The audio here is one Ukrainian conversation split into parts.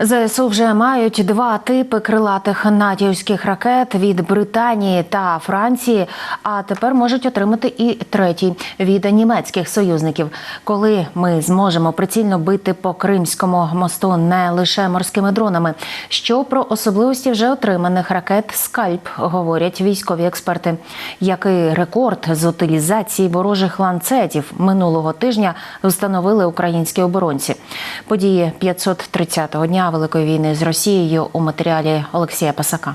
ЗСУ вже мають два типи крилатих натівських ракет від Британії та Франції. А тепер можуть отримати і третій від німецьких союзників. Коли ми зможемо прицільно бити по Кримському мосту не лише морськими дронами. Що про особливості вже отриманих ракет Скальп говорять військові експерти. Який рекорд з утилізації ворожих ланцетів минулого тижня встановили українські оборонці? Події 530-го дня Великої війни з Росією у матеріалі Олексія Пасака.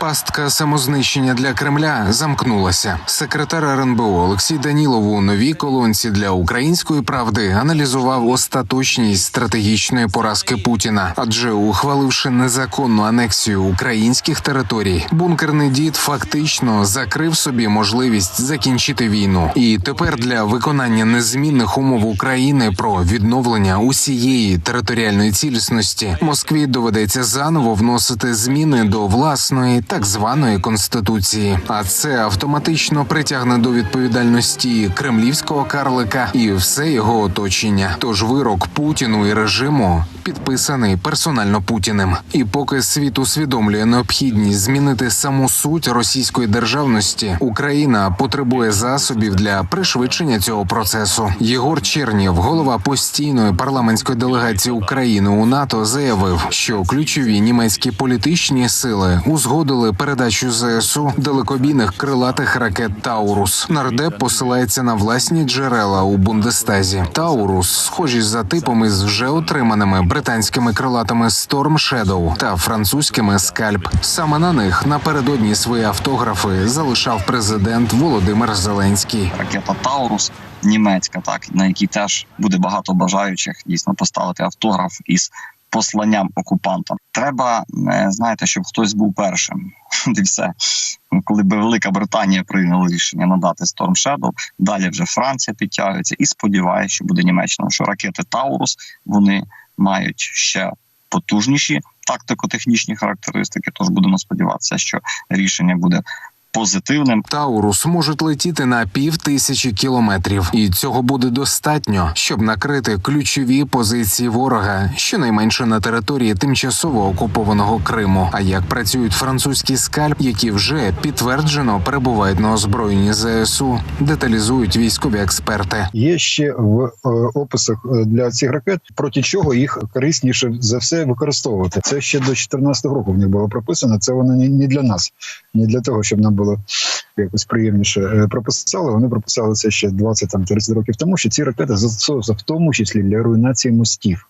Пастка самознищення для Кремля замкнулася. Секретар РНБО Олексій Данілов у новій колонці для української правди аналізував остаточність стратегічної поразки Путіна, адже ухваливши незаконну анексію українських територій, бункерний дід фактично закрив собі можливість закінчити війну. І тепер для виконання незмінних умов України про відновлення усієї територіальної цілісності Москві доведеться заново вносити зміни до власної так званої конституції. А це автоматично притягне до відповідальності кремлівського карлика і все його оточення. Тож вирок Путіну і режиму підписаний персонально Путіним. І поки світ усвідомлює необхідність змінити саму суть російської державності, Україна потребує засобів для пришвидшення цього процесу. Єгор Чернєв, голова постійної парламентської делегації України у НАТО, заявив, що ключові німецькі політичні сили узгодили передачу ЗСУ далекобійних крилатих ракет Таурус. Нардеп посилається на власні джерела у Бундестазі. Таурус схожі за типом із вже отриманими британськими крилатими Storm Shadow та французькими Скальп. Саме на них напередодні свої автографи залишав президент Володимир Зеленський. ракета Таурус німецька, так на якій теж буде багато бажаючих дійсно поставити автограф із посланням окупантам. Треба е, знаєте, щоб хтось був першим. І Коли би Велика Британія прийняла рішення надати Storm Shadow, далі вже Франція підтягується і сподіваюся, що буде Німеччина, що ракети Таурус вони мають ще потужніші тактико-технічні характеристики. Тож будемо сподіватися, що рішення буде позитивним. Таурус можуть летіти на пів тисячі кілометрів, і цього буде достатньо, щоб накрити ключові позиції ворога, щонайменше на території тимчасово окупованого Криму. А як працюють французькі скальп, які вже підтверджено перебувають на озброєнні ЗСУ, деталізують військові експерти. Є ще в е, описах е, для цих ракет, проти чого їх корисніше за все використовувати. Це ще до 2014 року в них було прописано. Це воно не не для нас, не для того, щоб нам було якось приємніше е, прописали. Вони прописали це ще 20 там 30 років тому. Що ці ракети застосовувалися в тому числі для руйнації мостів.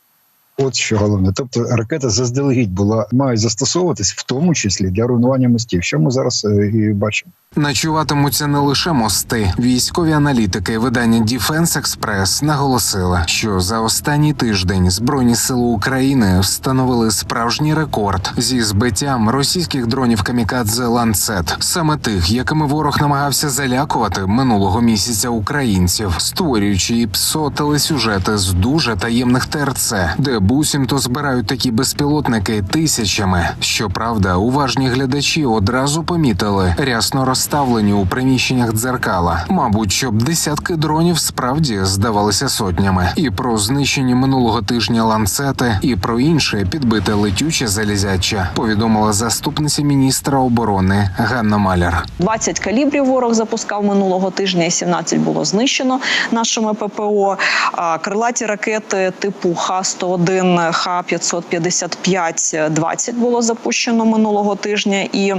От що головне, тобто ракета заздалегідь була мають застосовуватись в тому числі для руйнування мостів, що ми зараз е, і бачимо. Начуватимуться не лише мости. Військові аналітики видання Defense Express наголосили, що за останній тиждень збройні сили України встановили справжній рекорд зі збиттям російських дронів камікадзе Ланцет, саме тих, якими ворог намагався залякувати минулого місяця українців, створюючи і псо телесюжети з дуже таємних ТРЦ, де буцімто збирають такі безпілотники тисячами. Щоправда, уважні глядачі одразу помітили рясно розставлені у приміщеннях дзеркала. Мабуть, щоб десятки дронів справді здавалися сотнями. І про знищені минулого тижня ланцети, і про інше підбите летюче залізяче, повідомила заступниця міністра оборони Ганна Маляр. 20 калібрів ворог запускав минулого тижня, і 17 було знищено нашими ППО. Крилаті ракети типу Х-101, Х-555, 20 було запущено минулого тижня, і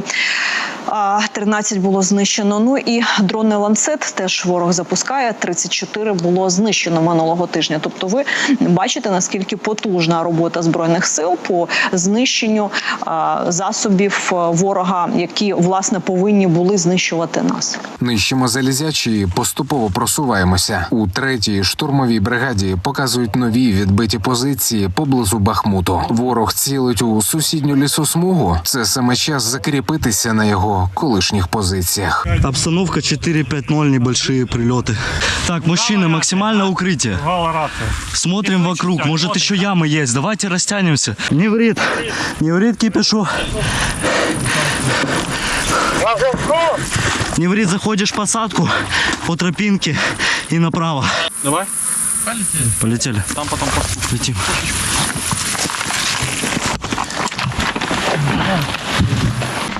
а, 13 було знищено. Ну і дрони ланцет теж ворог запускає. 34 було знищено минулого тижня. Тобто, ви бачите наскільки потужна робота збройних сил по знищенню а, засобів ворога, які власне повинні були знищувати нас. Нищимо залізячі, поступово просуваємося. У третій штурмовій бригаді показують нові відбиті позиції поблизу Бахмуту. Ворог цілить у сусідню лісосмугу. Це саме час закріпитися на його колишніх позиціях. позициях. Обстановка 4-5-0, небольшие прилеты. Так, мужчины, максимальное укрытие. Смотрим вокруг, может еще ямы есть. Давайте растянемся. Не вред, не вред кипишу. Не вред, заходишь в посадку по тропинке и направо. Давай. Полетели. Полетели. Там потом летим.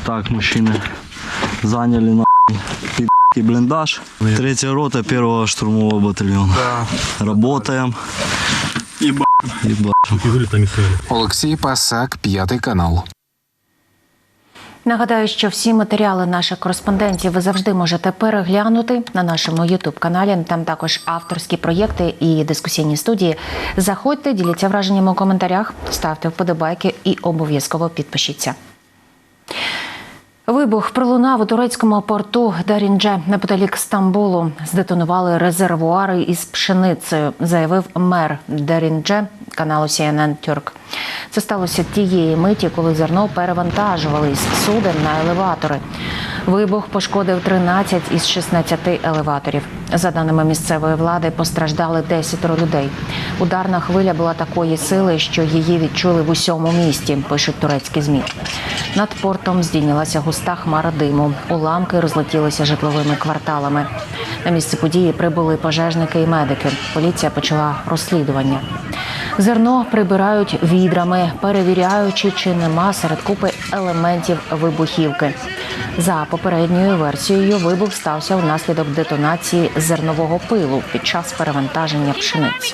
Так, мужчины, заняли на блиндаж. Третья рота первого штурмового батальона. Работаем. И Олексій Пасак, п'ятий канал. Нагадаю, що всі матеріали наших кореспондентів ви завжди можете переглянути на нашому Ютуб каналі. Там також авторські проєкти і дискусійні студії. Заходьте, діліться враженнями у коментарях, ставте вподобайки і обов'язково підпишіться. Вибух пролунав у турецькому порту Даріндже неподалік Стамбулу. Здетонували резервуари із пшеницею, заявив мер Даріндже каналу CNN Turk. Це сталося тієї миті, коли зерно перевантажували із суден на елеватори. Вибух пошкодив 13 із 16 елеваторів. За даними місцевої влади, постраждали 10 людей. Ударна хвиля була такої сили, що її відчули в усьому місті, пишуть турецькі змі. Над портом здійнялася густа хмара диму. Уламки розлетілися житловими кварталами. На місце події прибули пожежники і медики. Поліція почала розслідування. Зерно прибирають відрами, перевіряючи, чи нема серед купи елементів вибухівки. За попередньою версією, вибух стався внаслідок детонації зернового пилу під час перевантаження пшениці.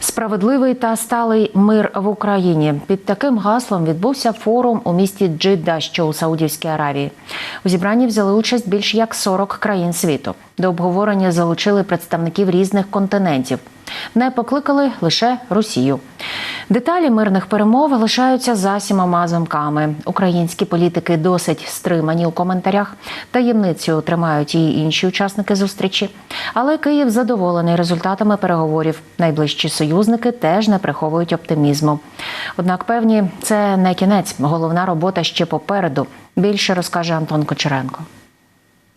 Справедливий та сталий мир в Україні. Під таким гаслом відбувся форум у місті Джидда, що у Саудівській Аравії. У зібранні взяли участь більш як 40 країн світу. До обговорення залучили представників різних континентів. Не покликали лише Росію. Деталі мирних перемов лишаються за сімома замками. Українські політики досить стримані у коментарях. Таємницю тримають і інші учасники зустрічі. Але Київ задоволений результатами переговорів. Найближчі союзники теж не приховують оптимізму. Однак, певні, це не кінець. Головна робота ще попереду. Більше розкаже Антон Кочеренко.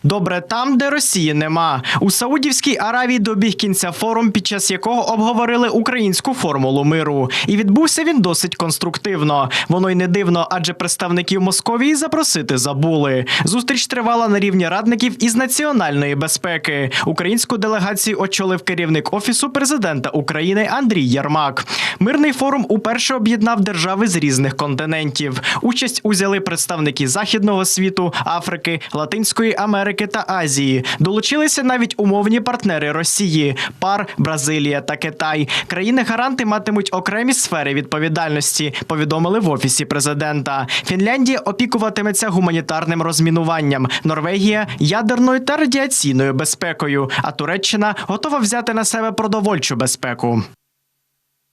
Добре там, де Росії нема. У Саудівській Аравії добіг кінця форум, під час якого обговорили українську формулу миру. І відбувся він досить конструктивно. Воно й не дивно, адже представників Московії запросити забули. Зустріч тривала на рівні радників із національної безпеки. Українську делегацію очолив керівник офісу президента України Андрій Ярмак. Мирний форум уперше об'єднав держави з різних континентів. Участь узяли представники західного світу, Африки, Латинської Америки та Азії. Долучилися навіть умовні партнери Росії: ПАР, Бразилія та Китай. Країни-гаранти матимуть окремі сфери відповідальності. Повідомили в офісі президента. Фінляндія опікуватиметься гуманітарним розмінуванням. Норвегія ядерною та радіаційною безпекою. А Туреччина готова взяти на себе продовольчу безпеку.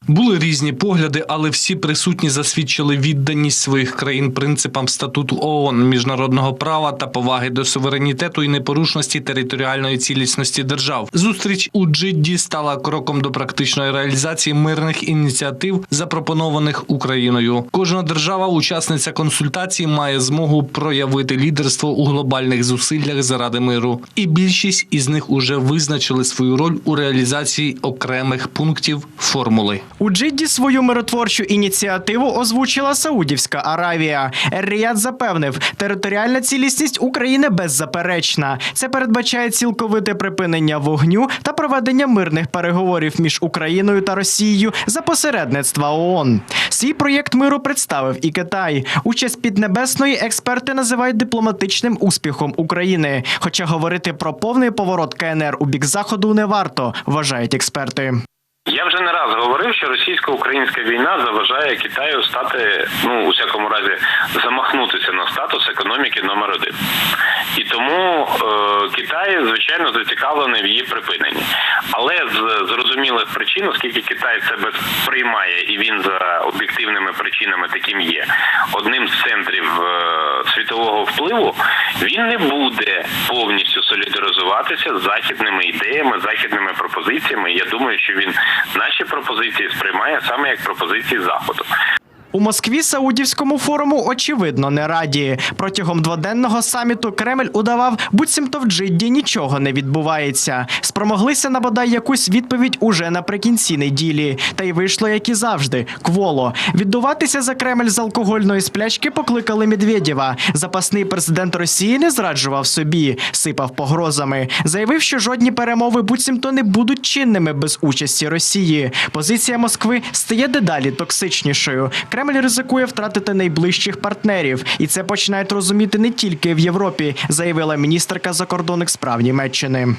Були різні погляди, але всі присутні засвідчили відданість своїх країн принципам статуту ООН, міжнародного права та поваги до суверенітету і непорушності територіальної цілісності держав. Зустріч у Джидді стала кроком до практичної реалізації мирних ініціатив, запропонованих Україною. Кожна держава, учасниця консультацій, має змогу проявити лідерство у глобальних зусиллях заради миру, і більшість із них уже визначили свою роль у реалізації окремих пунктів формули. У Джидді свою миротворчу ініціативу озвучила Саудівська Аравія. Ер-Рияд запевнив, територіальна цілісність України беззаперечна. Це передбачає цілковите припинення вогню та проведення мирних переговорів між Україною та Росією за посередництва ООН. Свій проєкт миру представив і Китай. Участь піднебесної експерти називають дипломатичним успіхом України. Хоча говорити про повний поворот КНР у бік заходу не варто, вважають експерти. Я вже не раз говорив, що російсько-українська війна заважає Китаю стати, ну у всякому разі, замахнутися на статус економіки номер один. І тому е, Китай, звичайно, зацікавлений в її припиненні. Але зрозумілих причин, оскільки Китай себе сприймає і він за об'єктивними причинами таким є одним з центрів е, світового впливу, він не буде повністю солідаризуватися з західними ідеями, західними пропозиціями. Я думаю, що він наші пропозиції сприймає саме як пропозиції заходу. У Москві Саудівському форуму очевидно не раді. Протягом дводенного саміту Кремль удавав, буцімто в Джидді нічого не відбувається. Спромоглися на бодай якусь відповідь уже наприкінці неділі. Та й вийшло, як і завжди, кволо. Віддуватися за Кремль з алкогольної сплячки покликали Медведєва. Запасний президент Росії не зраджував собі, сипав погрозами. Заявив, що жодні перемови буцімто не будуть чинними без участі Росії. Позиція Москви стає дедалі токсичнішою. Кремль ризикує втратити найближчих партнерів, і це починають розуміти не тільки в Європі, заявила міністерка закордонних справ Німеччини.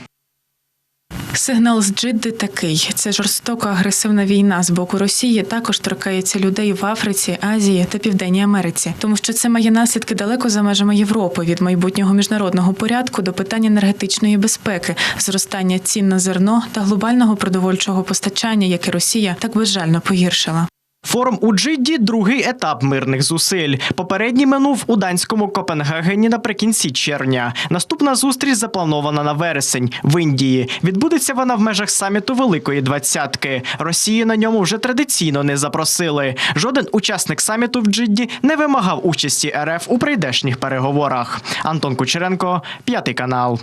Сигнал з Джидди такий: це жорстока агресивна війна з боку Росії. Також торкається людей в Африці, Азії та Південній Америці, тому що це має наслідки далеко за межами Європи від майбутнього міжнародного порядку до питань енергетичної безпеки, зростання цін на зерно та глобального продовольчого постачання, яке Росія так безжально погіршила. Форум у Джидді другий етап мирних зусиль. Попередній минув у данському Копенгагені наприкінці червня. Наступна зустріч запланована на вересень в Індії. Відбудеться вона в межах саміту Великої Двадцятки. Росії на ньому вже традиційно не запросили. Жоден учасник саміту в Джидді не вимагав участі РФ у прийдешніх переговорах. Антон Кучеренко, п'ятий канал.